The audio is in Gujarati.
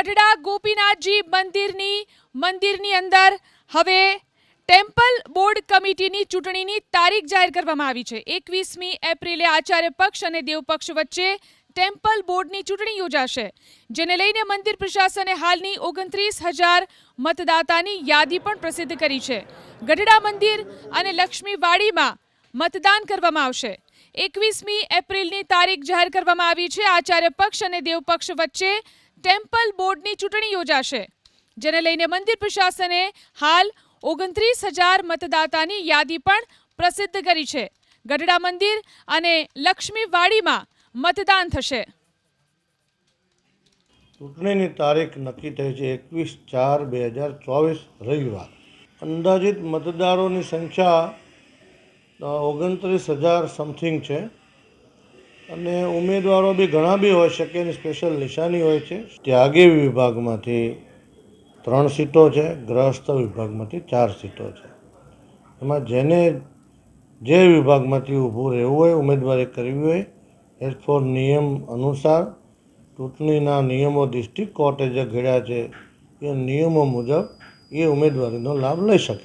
ગઢડા ગોપીનાથજી મંદિરની મંદિરની અંદર હવે ટેમ્પલ બોર્ડ કમિટીની ચૂંટણીની તારીખ જાહેર કરવામાં આવી છે. એકવીસમી એપ્રિલે આચાર્ય પક્ષ અને દેવ પક્ષ વચ્ચે ટેમ્પલ બોર્ડની ચૂંટણી યોજાશે, જેને લઈને મંદિર પ્રશાસને હાલની ઓગણત્રીસ હજાર મતદાતાની યાદી પણ પ્રસિદ્ધ કરી છે. ગઢડા મંદિર અને લક્ષ્મીવાડીમાં મતદાન કરવામાં આવશે. એકવીસમી એપ્રિલની તારીખ જાહેર કરવામાં આવી છે. આચાર્ય પક્ષ અને દેવ પક્ષ વચ્ચે ટેમ્પલ બોર્ડની ચૂંટણી યોજાશે, જેને લઈને મંદિર પ્રશાસને હાલ ઓગણત્રીસ હજાર મતદાતાની યાદી પણ પ્રસિદ્ધ કરી છે. ગઢડા મંદિર અને લક્ષ્મીવાડીમાં મતદાન થશે. ચૂંટણીની તારીખ નક્કી થઈ છે એકવીસ ચાર બે હજાર ચોવીસ રવિવાર. અંદાજિત મતદારોની સંખ્યા ઓગણત્રીસ હજાર સમથિંગ છે. અને ઉમેદવારો બી ઘણા બી હોઈ શકે એની સ્પેશિયલ નિશાની હોય છે. ત્યાગી વિભાગમાંથી ત્રણ સીટો છે ગ્રહસ્થ વિભાગમાંથી ચાર સીટો છે. એમાં જેને જે વિભાગમાંથી ઊભું રહેવું હોય, ઉમેદવારી કરવી હોય એઝ ફોર નિયમ અનુસાર ચૂંટણીના નિયમો ડિસ્ટ્રિક્ટ કોર્ટે જે ઘડ્યા છે, એ નિયમો મુજબ એ ઉમેદવારીનો લાભ લઈ શકે.